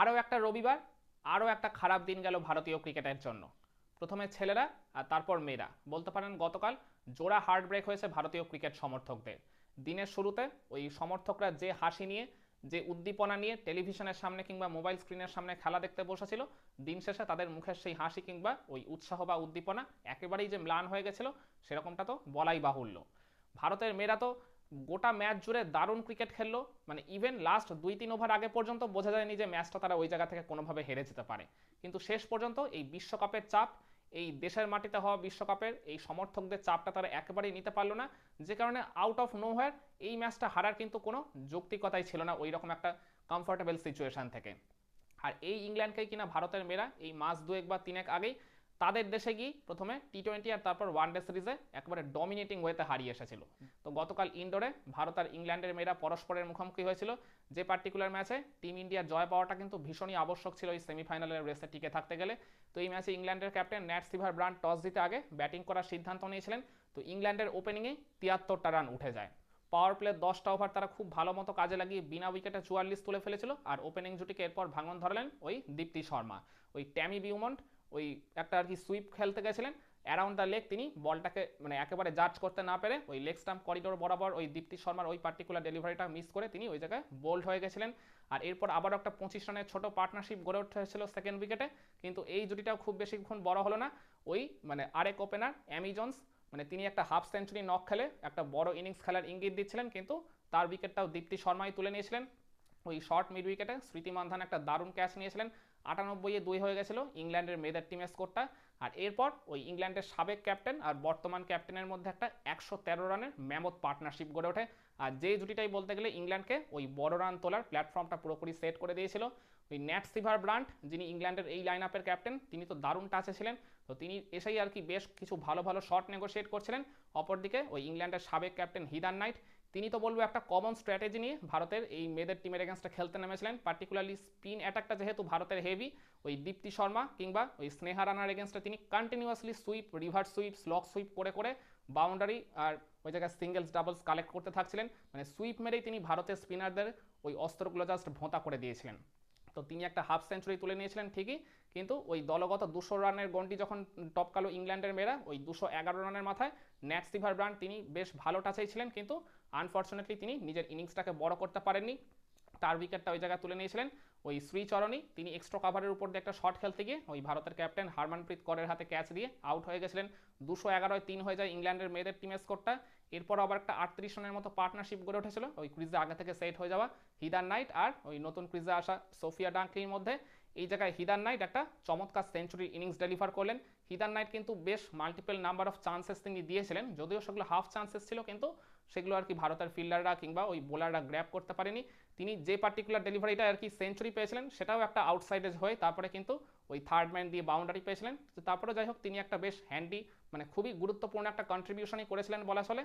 আরও একটা রবিবার, আরও একটা খারাপ দিন গেল ভারতীয় ক্রিকেটের জন্য। প্রথমে ছেলেরা আর তারপর মেয়েরা। বলতে পারেন গতকাল জোড়া হার্ট ব্রেক হয়েছে ভারতীয় ক্রিকেট সমর্থকদের। দিনের শুরুতে ওই সমর্থকরা যে হাসি নিয়ে, যে উদ্দীপনা নিয়ে টেলিভিশনের সামনে কিংবা মোবাইল স্ক্রিনের সামনে খেলা দেখতে বসেছিল, দিন শেষে তাদের মুখের সেই হাসি কিংবা ওই উৎসাহ বা উদ্দীপনা একেবারেই যে ম্লান হয়ে গেছিল, সেরকমটা তো বলাই বাহুল্য। ভারতের মেয়েরা তো গোটা ম্যাচ জুড়ে দারুণ ক্রিকেট খেললো। মানে ইভেন লাস্ট দুই তিন ওভার আগে পর্যন্ত বোঝা যায়নি যে ম্যাচটা তারা ওই জায়গা থেকে কোনোভাবে হেরে যেতে পারে। কিন্তু শেষ পর্যন্ত এই বিশ্বকাপের চাপ, এই দেশের মাটিতে হওয়া বিশ্বকাপের এই সমর্থকদের চাপটা তারা একেবারেই নিতে পারল না। যে কারণে আউট অফ নো এই ম্যাচটা হারার কিন্তু কোনো যৌক্তিকতাই ছিল না ওই রকম একটা কমফোর্টেবল সিচুয়েশন থেকে। আর এই ইংল্যান্ডকেই কিনা ভারতের মেয়েরা এই মাস দুয়েক বা তিনেক আগেই তাদের দেশে গিয়ে প্রথমে টি টোয়েন্টি আর তারপর ওয়ান ডে সিরিজে একবারে ডমিনেটিং ওয়েতে হারিয়ে এসেছিল। তো গতকাল ইন্ডোরে ভারত আর ইংল্যান্ডের মেয়েরা পরস্পরের মুখোমুখি হয়েছিল। যে পার্টিকুলার ম্যাচে টিম ইন্ডিয়ার জয় পাওয়াটা কিন্তু ভীষণই আবশ্যক ছিল এই সেমিফাইনালের রেসে টিকে থাকতে গেলে। তো এই ম্যাচে ইংল্যান্ডের captain Nat Sciver Brunt toss দিতে আগে ব্যাটিং করার সিদ্ধান্ত নিয়েছিলেন। তো ইংল্যান্ডের ওপেনিংয়ে তিয়াত্তরটা রান উঠে যায়। পাওয়ার প্লে দশটা ওভার তারা খুব ভালো মতো কাজে লাগিয়ে বিনা উইকেটে চুয়াল্লিশ তুলে ফেলেছিল। আর ওপেনিং জুটিকে এরপর ভাঙন ধরালেন ওই দীপ্তি শর্মা। ওই ট্যামি বিউমন্ট ওই একটা আর কি সুইপ খেলতে গেছিলেন অ্যারাউন্ড দ্য লেগ তিনি বলটাকে মানে একেবারে জাজ করতে না পেরে ওই লেগ স্টাম্প করিডোর বরাবর ওই দীপ্তি শর্মার ওই পার্টিকুলার ডেলিভারিটা মিস করে তিনি ওই জায়গায় বোল্ড হয়ে গেছিলেন। আর এরপর আবারও একটা পঁচিশ রানের ছোট পার্টনারশিপ গড়ে উঠেছিল সেকেন্ড উইকেটে কিন্তু এই জুটিটাও খুব বেশিক্ষণ বড় হলো না। ওই মানে আরেক ওপেনার অ্যামিজন্স মানে তিনি একটা হাফ সেঞ্চুরি নক খেলে, একটা বড় ইনিংস খেলার ইঙ্গিত দিচ্ছিলেন। কিন্তু তার উইকেটটাও দীপ্তি শর্মাই তুলে নিয়েছিলেন। ওই শর্ট মিড উইকেটে স্মৃতি মান্ধান একটা দারুণ ক্যাচ নিয়েছিলেন। আটানব্বইয়ে দুই হয়ে গেছিল ইংল্যান্ডের মেয়েদের টিমের স্কোরটা আর এরপর ওই ইংল্যান্ডের সাবেক ক্যাপ্টেন আর বর্তমান ক্যাপ্টেনের মধ্যে একটা একশো তেরো রানের ম্যামত পার্টনারশিপ গড়ে ওঠে। আর যে জুটিটাই বলতে গেলে ইংল্যান্ডকে ওই বড় রান তোলার প্ল্যাটফর্মটা পুরোপুরি সেট করে দিয়েছিল। ওই ন্যাট সিভার ব্রান্ট যিনি ইংল্যান্ডের এই লাইন আপের ক্যাপ্টেন তিনি তো দারুণ টাচে ছিলেন। তো তিনি এসেই আর কি বেশ কিছু ভালো ভালো শট নেগোশিয়েট করছিলেন। অপরদিকে ওই ইংল্যান্ডের সাবেক ক্যাপ্টেন হিদান নাইট তিনি তো বলব একটা কমন স্ট্র্যাটেজি নিয়ে ভারতের এই মেয়েদের টিমের এগেনস্টে খেলতে নেমেছিলেন। পার্টিকুলারলি স্পিন অ্যাটাকটা যেহেতু ভারতের হেভি ওই দীপ্তি শর্মা কিংবা ওই স্নেহা রানার এগেনস্টে তিনি continuously sweep reverse sweep slog sweep করে করে বাউন্ডারি আর ওই জায়গায় সিঙ্গেলস ডাবলস কালেক্ট করতে থাকছিলেন। মানে সুইপ মেরেই তিনি ভারতের স্পিনারদের ওই অস্ত্রগুলো জাস্ট ভোঁতা করে দিয়েছিলেন। তো তিনি একটা হাফ সেঞ্চুরি তুলে নিয়েছিলেন ঠিকই, কিন্তু ওই দলগত দুশো রানের গন্ডি যখন টপকালো ইংল্যান্ডের মেয়েরা, ওই দুশো এগারো রানের মাথায় ন্যাট সিভার ব্রান্ড তিনি বেশ ভালো টাচেই ছিলেন, কিন্তু আনফর্চুনেটলি তিনি নিজের ইনিংসটাকে বড় করতে পারেননি। তার উইকেটটা ওই জায়গায় তুলে নিয়েছিলেন, ওই শ্রীচরণী তিনি এক্সট্রা কাভারের উপর দিয়ে একটা শট খেলতে গিয়ে ওই ভারতের ক্যাপ্টেন হারমানপ্রীত করের হাতে ক্যাচ দিয়ে আউট হয়ে গেছিলেন। দুশো এগারোয় তিন হয়ে যায় ইংল্যান্ডের মেয়েদের টিমের স্কোরটা এরপর আবার একটা আটত্রিশ রানের মতো পার্টনারশিপ গড়ে উঠেছিল, ওই ক্রিজে আগে থেকে সেট হয়ে যাওয়া হিদার নাইট আর ওই নতুন ক্রিজে আসা সোফিয়া ডাঙ্কলির মধ্যে। এই জায়গায় হিদার নাইট একটা চমৎকার সেঞ্চুরি ইনিংস ডেলিভার করলেন। হিদার নাইট কিন্তু বেশ মাল্টিপল নাম্বার অফ চান্সেস তিনি দিয়েছিলেন, যদিও সেগুলো হাফ চান্সেস ছিল, কিন্তু সেগুলো আর কি ভারতের ফিল্ডাররা কিংবা ওই বোলাররা গ্র্যাপ করতে পারেনি। তিনি যে পার্টিকুলার ডেলিভারিটা আর কি সেঞ্চুরি পেয়েছিলেন, সেটাও একটা আউটসাইডেজ হয়ে তারপরে কিন্তু ওই থার্ড ম্যান দিয়ে বাউন্ডারি পেয়েছিলেন। তো তারপরে যাই হোক, তিনি একটা বেশ হ্যান্ডি মানে খুবই গুরুত্বপূর্ণ একটা কন্ট্রিবিউশনই করেছিলেন বলা চলে।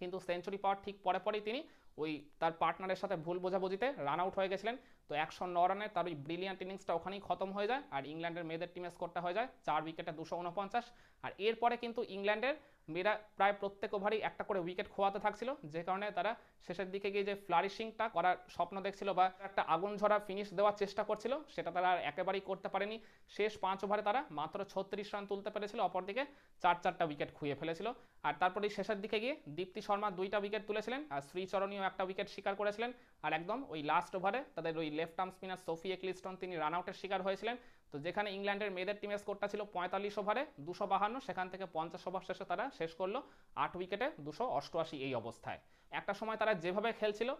কিন্তু সেঞ্চুরি পাওয়ার ঠিক পরে পরেই তিনি ওই তার পার্টনারের সাথে ভুল বোঝাবুঝিতে রান আউট হয়ে গেছিলেন। তো একশো ন রানে তার ওই ব্রিলিয়ান্ট ইনিংসটা ওখানেই খতম হয়ে যায়, আর ইংল্যান্ডের মেয়েদের টিমের স্কোরটা হয়ে যায় চার উইকেটে দুশো উনপঞ্চাশ। আর এরপরে কিন্তু ইংল্যান্ডের মেয়েরা প্রায় প্রত্যেক ওভারেই একটা করে উইকেট খোয়াতে থাকছিল, যে কারণে তারা শেষের দিকে গিয়ে যে ফ্লারিশিংটা করার স্বপ্ন দেখছিল বা একটা আগুন ঝরা ফিনিশ দেওয়ার চেষ্টা করছিল, সেটা তারা আর একেবারেই করতে পারেনি। শেষ পাঁচ ওভারে তারা মাত্র ছত্রিশ রান তুলতে পেরেছিল, অপরদিকে চার চারটা উইকেট খুঁয়ে ফেলেছিল। আর তারপরে শেষের দিকে গিয়ে দীপ্তি শর্মা দুইটা উইকেট তুলেছিলেন, আর শ্রীচরণীয় একটা উইকেট শিকার করেছিলেন। আর একদম ওই লাস্ট ওভারে তাদের ওই left arm spinner Sophie Ecclestone তিনি রান আউটের শিকার হয়েছিলেন। তো যেখানে ইংল্যান্ডের মেয়েদের টিমের স্কোরটা ছিল পঁয়তাল্লিশ ওভারে দুশো বাহান্ন, সেখান থেকে পঞ্চাশ ওভার শেষে তারা শেষ করল আট উইকেটে দুশো অষ্টআশি এই অবস্থায়। একটা সময় তারা যেভাবে খেলছিল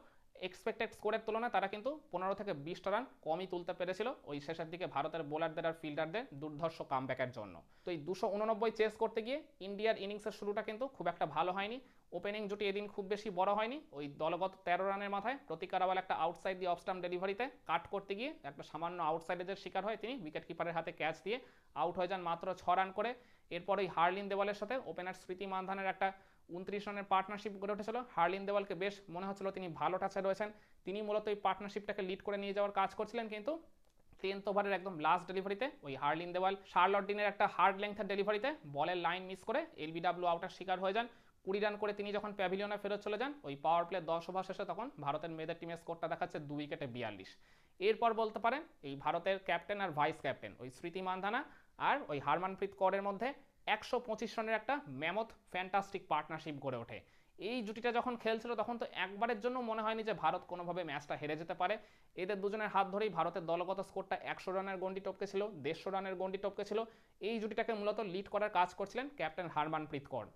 এক্সপেক্টেড স্কোরের তুলনায় তারা কিন্তু পনেরো থেকে বিশটা রান কমই তুলতে পেরেছিল ওই শেষের দিকে ভারতের বোলারদের আর ফিল্ডারদের দুর্ধর্ষ কামব্যাকের জন্য। তো এই দুশো উননব্বই চেস করতে গিয়ে ইন্ডিয়ার ইনিংসের শুরুটা কিন্তু খুব একটা ভালো হয়নি। ওপেনিং জুটি এদিন খুব বেশি বড় হয়নি। ওই দলগত তেরো রানের মাথায় প্রতিকার আবার একটা আউটসাইড দিয়ে অফস্টাম ডেলিভারিতে কাট করতে গিয়ে একটা সামান্য আউটসাইডের শিকার হয়, তিনি উইকেট কিপারের হাতে ক্যাচ দিয়ে আউট হয়ে যান মাত্র ছ রান করে। এরপর ওই হার্লিন দেওয়ালের সাথে ওপেনার স্মৃতি মানধানের একটা উনত্রিশ রানের পার্টনারশিপ গড়ে উঠেছিল। হার্লিন দেওয়ালকে বেশ মনে হচ্ছিল তিনি ভালো টাচে রয়েছেন। তিনি মূলত এই পার্টনারশিপটাকে লিড করে নিয়ে যাওয়ার কাজ করছিলেন, কিন্তু টেন্থ ওভারের একদম লাস্ট ডেলিভারিতে ওই হার্লিন দেওয়াল, শার্লট ডিনের একটা হার্ড লেংথের ডেলিভারিতে বলের লাইন মিস করে এলবিডাব্লিউ আউটার শিকার হয়ে যান। কুড়ি রান করে তিনি যখন প্যাভিলিয়নে ফেরত চলে যান, ওই পাওয়ার প্লে দশ ওভার শেষে তখন ভারতের মেয়েদের টিমের স্কোরটা দেখাচ্ছে দুই উইকেটে বিয়াল্লিশ। এরপর বলতে পারেন, এই ভারতের ক্যাপ্টেন আর ভাইস ক্যাপ্টেন ওই স্মৃতি মান্ধানা আর ওই হারমানপ্রীত কৌরের মধ্যে একশো পঁচিশ রানের একটা ম্যামথ ফ্যান্টাস্টিক পার্টনারশিপ গড়ে ওঠে। এই জুটিটা যখন খেলছিল, তখন তো একবারের জন্য মনে হয়নি যে ভারত কোনোভাবে ম্যাচটা হেরে যেতে পারে। এদের দুজনের হাত ধরেই ভারতের দলগত স্কোরটা একশো রানের গন্ডি টপকে ছিল, দেড়শো রানের গন্ডি টপকে ছিল। এই জুটিটাকে মূলত লিড করার কাজ করছিলেন ক্যাপ্টেন হারমানপ্রীত কৌর।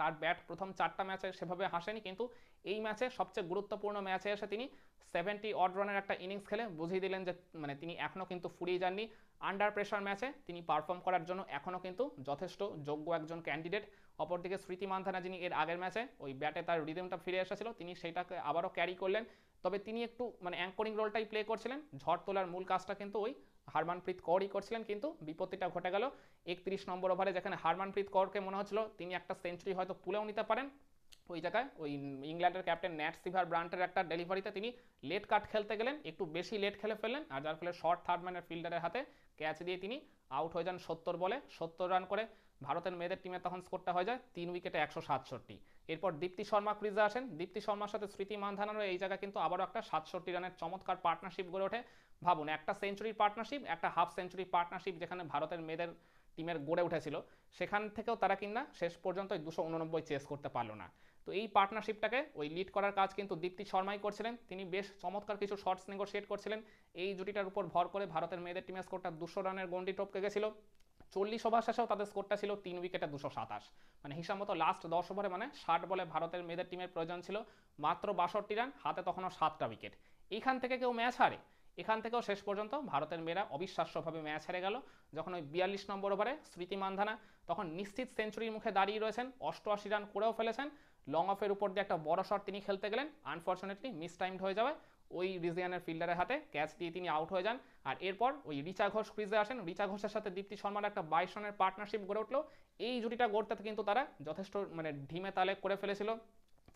তার ব্যাট প্রথম চারটা ম্যাচে সেভাবে হাসেনি, কিন্তু এই ম্যাচে সবচেয়ে গুরুত্বপূর্ণ ম্যাচে এসে তিনি সেভেন্টি অড রানের একটা ইনিংস খেলে বুঝিয়ে দিলেন যে মানে তিনি এখনও কিন্তু ফুরিয়ে যাননি। আন্ডার প্রেশার ম্যাচে তিনি পারফর্ম করার জন্য এখনও কিন্তু যথেষ্ট যোগ্য একজন ক্যান্ডিডেট অপরদিকে স্মৃতি মান্থানা যিনি এর আগের ম্যাচে ওই ব্যাটে তার রিদমটা ফিরে এসেছিল, তিনি সেটাকে আবারও ক্যারি করলেন। তবে তিনি একটু মানে অ্যাঙ্করিং রোলটাই প্লে করছিলেন। ঝড় তোলার মূল কাজটা কিন্তু ওই হারমানপ্রীত কৌরই করছিলেন, কিন্তু বিপত্তিটা ঘটে গেল। একত্রিশ নম্বর ওভারে যেখানে হারমানপ্রীত কৌরকে মনে হচ্ছিল তিনি একটা সেঞ্চুরি হয়তো তুলেও নিতে পারেন, ওই জায়গায় ওই ইংল্যান্ডের ক্যাপ্টেন ন্যাট সিভার ব্রান্টের একটা ডেলিভারিতে তিনি লেট কাট খেলতে গেলেন, একটু বেশি লেট খেলে ফেললেন, আর যার ফলে শর্ট থার্ড ম্যানের ফিল্ডারের হাতে ক্যাচ দিয়ে তিনি আউট হয়ে যান সত্তর বলে। সত্তর রান করে ভারতের মেয়েদের টিমে তখন স্কোরটা হয়ে যায় তিন উইকেটে একশো সাতষট্টি। এরপর দীপ্তি শর্মা ক্রিজে আসেন। দীপ্তি শর্মার সাথে স্মৃতি মানধানারও এই জায়গায় কিন্তু আবারও একটা সাতষট্টি রানের চমৎকার পার্টনারশিপ গড়ে ওঠে। ভাবুন, একটা সেঞ্চুরির পার্টনারশিপ একটা হাফ সেঞ্চুরি পার্টনারশিপ যেখানে ভারতের মেয়েদের টিমের গড়ে উঠেছিল, সেখান থেকেও তারা কিনা শেষ পর্যন্ত দুশো উননব্বই চেস করতে পারল না। তো এই পার্টনারশিপটাকে ওই লিড করার কাজ কিন্তু দীপ্তি শর্মাই করছিলেন। তিনি বেশ চমৎকার কিছু শর্টস নেগোশিয়েট করছিলেন। এই জুটিটার উপর ভর করে ভারতের মেয়েদের টিমের স্কোরটা দুশো রানের গন্ডি টপকে গেছিল। চল্লিশ ওভার শেষেও তাদের স্কোরটা ছিল তিন উইকেটে দুশো সাতাশ। মানে হিসাব মতো লাস্ট দশ ওভারে মানে ষাট বলে ভারতের মেয়েদের টিমের প্রয়োজন ছিল মাত্র বাষট্টি রান, হাতে তখনও সাতটা উইকেট এইখান থেকে কেউ ম্যাচ হারে? এখান থেকেও শেষ পর্যন্ত ভারতের মেয়েরা অবিশ্বাস্যভাবে ম্যাচ হেরে গেল। যখন ওই বিয়াল্লিশ নম্বর ওভারে স্মৃতি মান্ধানা তখন নিশ্চিত সেঞ্চুরির মুখে দাঁড়িয়ে রয়েছেন, অষ্টআশি রান করেও ফেলেছেন। লং অফের উপর দিয়ে একটা বড় শট তিনি খেলতে গেলেন। আনফর্চুনেটলি মিস টাইমড হয়ে যাওয়ায় ওই রিজিয়ানের ফিল্ডারের হাতে ক্যাচ দিয়ে তিনি আউট হয়ে যান। আর এরপর ওই রিচা ঘোষ ক্রিজে আসেন। রিচা ঘোষের সাথে দীপ্তি শর্মার একটা বাইশ রানের পার্টনারশিপ গড়ে উঠল। এই জুটিটা গড়তে কিন্তু তারা যথেষ্ট মানে ঢিমে তালে করে ফেলেছিল।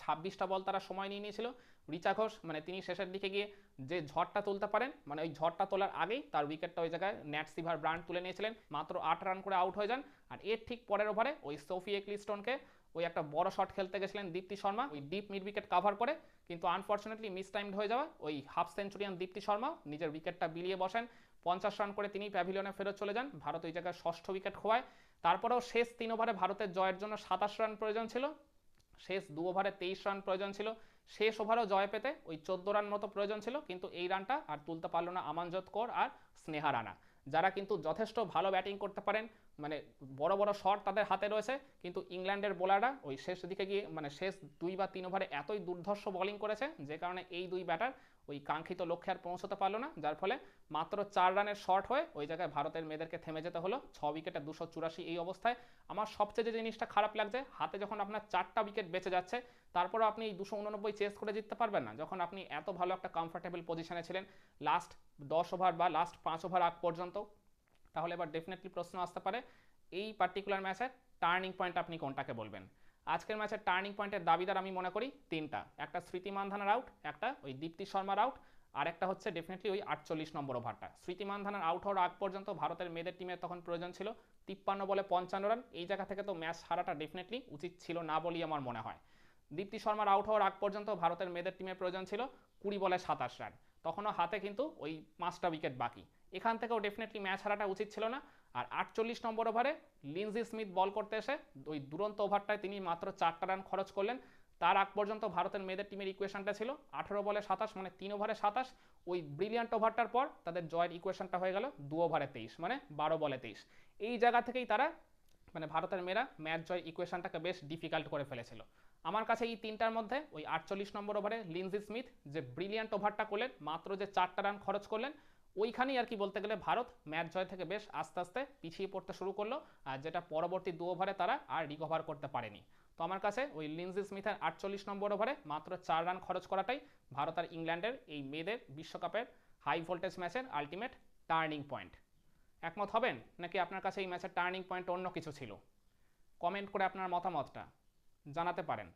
ছাব্বিশটা বল তারা সময় নিয়ে নিয়েছিল। রিচা ঘোষ মানে তিনি শেষের দিকে গিয়ে যে ঝড়টা তুলতে পারেন মানে ওই ঝড়টা তোলার আগেই তার উইকেটটা ওই জায়গায় ন্যাট সিভার ব্রান্ড তুলে নিয়েছিলেন। মাত্র আট রান করে আউট হয়ে যান। আর এর ঠিক পরের ওভারে ওই সোফি এক্লিস্টনকে ওই একটা বড় শট খেলতে গেছিলেন দীপ্তি শর্মা, ওই ডিপ মিড উইকেট কাভার করে। কিন্তু আনফর্চুনেটলি মিস টাইমড হয়ে যাওয়া ওই হাফ সেঞ্চুরিয়ান দীপ্তি শর্মা নিজের উইকেটটা বিলিয়ে বসেন। পঞ্চাশ রান করে তিনি প্যাভিলিয়নে ফেরত চলে যান। ভারত ওই জায়গায় ষষ্ঠ উইকেট খোয়ায়। তারপরেও শেষ তিন ওভারে ভারতের জয়ের জন্য সাতাশ রান প্রয়োজন ছিল। শেষ দু ওভারে তেইশ রান প্রয়োজন ছিল। শেষ ওভারও জয় পেতে ওই চোদ্দ রান মতো প্রয়োজন ছিল, কিন্তু এই রানটা আর তুলতে পারল না আমানজত কর আর স্নেহা রানা। যারা কিন্তু যথেষ্ট ভালো ব্যাটিং করতে পারেন মানে বড় বড় শট তাদের হাতে রয়েছে, কিন্তু ইংল্যান্ডের বোলাররা ওই শেষ দিকে গিয়ে মানে শেষ দুই বা তিন ওভারে এতই দুর্ধর্ষ বোলিং করেছে, যে কারণে এই দুই ব্যাটার ওই কাঙ্ক্ষিত লক্ষ্যে আর পৌঁছতে পারল না, যার ফলে মাত্র চার রানের শর্ট হয়ে ওই জায়গায় ভারতের মেয়েদেরকে থেমে যেতে হলো। ছ উইকেটে দুশো চুরাশি এই অবস্থায়। আমার সবচেয়ে যে জিনিসটা খারাপ লাগছে, হাতে যখন আপনার চারটা উইকেট বেঁচে যাচ্ছে, তারপরও আপনি এই দুশো উননব্বই চেস করে জিততে পারবেন না। যখন আপনি এত ভালো একটা কমফোর্টেবল পজিশনে ছিলেন লাস্ট দশ ওভার বা লাস্ট পাঁচ ওভার আগ পর্যন্ত, তাহলে এবার ডেফিনেটলি প্রশ্ন আসতে পারে, এই পার্টিকুলার ম্যাচের টার্নিং পয়েন্ট আপনি কোনটাকে বলবেন? আজকের ম্যাচের টার্নিং পয়েন্টের দাবিদার আমি মনে করি তিনটা। একটা স্মৃতি মানধানার আউট একটা ওই দীপ্তি শর্মার আউট আর একটা হচ্ছে ডেফিনেটলি ওই আটচল্লিশ নম্বর ওভারটা স্মৃতি মানধানার আউট হওয়ার আগ পর্যন্ত ভারতের মেয়েদের টিমের তখন প্রয়োজন ছিল তিপ্পান্ন বলে পঞ্চান্ন রান এই জায়গা থেকে তো ম্যাচ হারাটা ডেফিনেটলি উচিত ছিল না বলেই আমার মনে হয়। দীপ্তি শর্মার আউট হওয়ার আগ পর্যন্ত ভারতের মেয়েদের টিমের প্রয়োজন ছিল কুড়ি বলে সাতাশ রান তখনও হাতে কিন্তু ওই পাঁচটা উইকেট বাকি। এখান থেকেও ডেফিনেটলি ম্যাচ হারাটা উচিত ছিল না। আর আটচল্লিশ নম্বর ওভারে লিনজি স্মিথ বল করতে এসে ওই দুরন্ত ওভারটায় তিনি মাত্র চারটা রান খরচ করলেন। তার আগ পর্যন্ত ভারতের মেয়েদের টিমের ইকুয়েশনটা ছিল আঠেরো বলে সাতাশ মানে তিন ওভারে সাতাশ। ওই ব্রিলিয়ান্ট ওভারটার পর তাদের জয়ের ইকুয়েশনটা হয়ে গেল দু ওভারে তেইশ মানে বারো বলে তেইশ। এই জায়গা থেকেই তারা মানে ভারতের মেয়েরা ম্যাচ জয় ইকুয়েশনটাকে বেশ ডিফিকাল্ট করে ফেলেছিল। আমার কাছে এই তিনটার মধ্যে ওই আটচল্লিশ নম্বর ওভারে লিনজি স্মিথ যে ব্রিলিয়ান্ট ওভারটা করলেন, মাত্র যে চারটা রান খরচ করলেন ওইখানেই আর কি বলতে গেলে ভারত ম্যাচ জয় থেকে বেশ আস্তে আস্তে পিছিয়ে পড়তে শুরু করল, আর যেটা পরবর্তী দু ওভারে তারা আর রিকভার করতে পারেনি। তো আমার কাছে ওই লিনজি স্মিথের আটচল্লিশ নম্বর ওভারে মাত্র চার রান খরচ করাটাই ভারত আর ইংল্যান্ডের এই মেয়েদের বিশ্বকাপের হাই ভোল্টেজ ম্যাচের আলটিমেট টার্নিং পয়েন্ট একমত হবেন? নাকি আপনার কাছে এই ম্যাচের টার্নিং পয়েন্ট অন্য কিছু ছিল? কমেন্ট করে আপনার মতামতটা জানাতে পারেন।